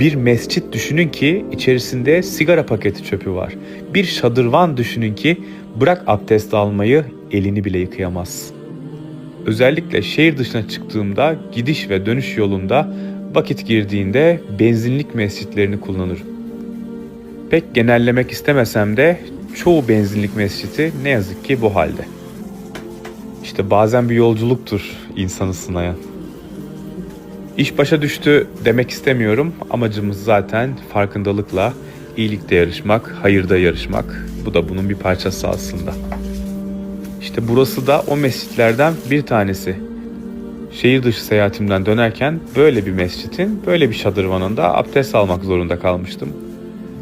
Bir mescit düşünün ki içerisinde sigara paketi çöpü var. Bir şadırvan düşünün ki bırak abdest almayı elini bile yıkayamaz. Özellikle şehir dışına çıktığımda gidiş ve dönüş yolunda vakit girdiğinde benzinlik mescitlerini kullanırım. Pek genellemek istemesem de çoğu benzinlik mescidi ne yazık ki bu halde. İşte bazen bir yolculuktur insanı sınayan. İş başa düştü demek istemiyorum. Amacımız zaten farkındalıkla iyilikte yarışmak, hayırda yarışmak. Bu da bunun bir parçası aslında. İşte burası da o mescitlerden bir tanesi. Şehir dışı seyahatimden dönerken böyle bir mescitin, böyle bir şadırvanında abdest almak zorunda kalmıştım.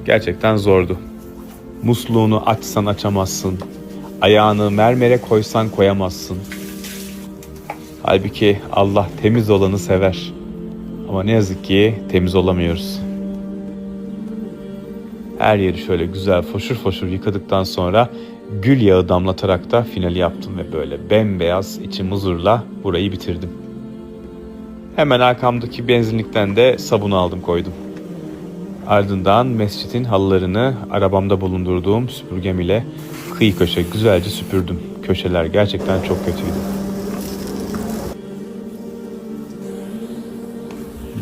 Gerçekten zordu. Musluğunu açsan açamazsın. Ayağını mermere koysan koyamazsın. Halbuki Allah temiz olanı sever. Ama ne yazık ki temiz olamıyoruz. Her yeri şöyle güzel foşur foşur yıkadıktan sonra gül yağı damlatarak da finali yaptım ve böyle bembeyaz içim huzurla burayı bitirdim. Hemen arkamdaki benzinlikten de sabun aldım koydum. Ardından mescidin halılarını arabamda bulundurduğum süpürgem ile kıyı köşe güzelce süpürdüm. Köşeler gerçekten çok kötüydü.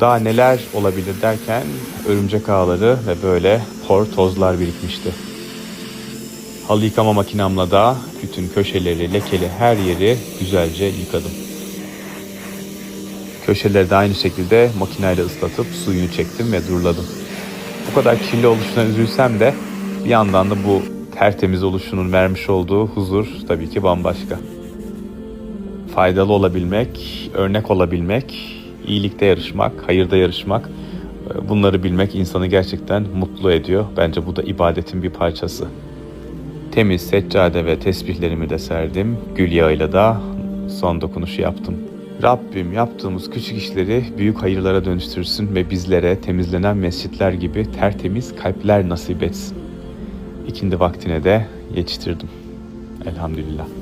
Daha neler olabilir derken örümcek ağları ve böyle hor tozlar birikmişti. Halı yıkama makinamla da bütün köşeleri, lekeli her yeri güzelce yıkadım. Köşeleri de aynı şekilde makineyle ıslatıp suyunu çektim ve duruladım. Bu kadar kirli oluşuna üzülsem de bir yandan da bu tertemiz oluşunun vermiş olduğu huzur tabii ki bambaşka. Faydalı olabilmek, örnek olabilmek, iyilikte yarışmak, hayırda yarışmak e, bunları bilmek insanı gerçekten mutlu ediyor. Bence bu da ibadetin bir parçası. Temiz seccade ve tesbihlerimi de serdim. Gül yağıyla da son dokunuşu yaptım. Rabbim yaptığımız küçük işleri büyük hayırlara dönüştürsün ve bizlere temizlenen mescitler gibi tertemiz kalpler nasip etsin. İkindi vaktine de yetiştirdim. Elhamdülillah.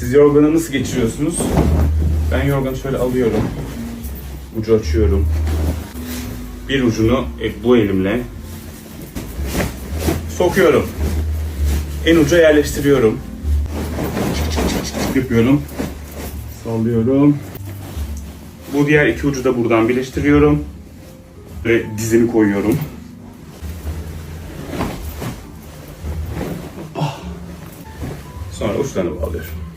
Siz yorganı nasıl geçiriyorsunuz? Ben yorganı şöyle alıyorum. Ucu açıyorum. Bir ucunu e, bu elimle sokuyorum. En uca yerleştiriyorum. Yapıyorum. Sallıyorum. Bu diğer iki ucu da buradan birleştiriyorum. Ve dizimi koyuyorum. Ah. Sonra uçlarını bağlıyorum.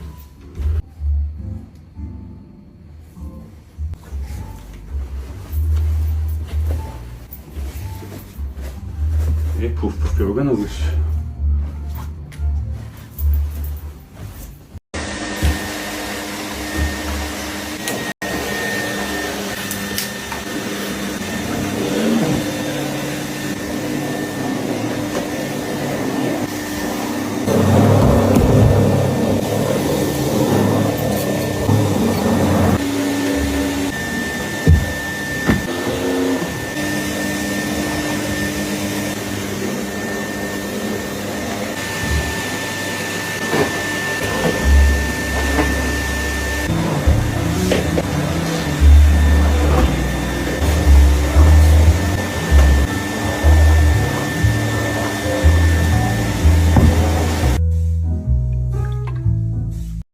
Пуф, Пуф Пироганов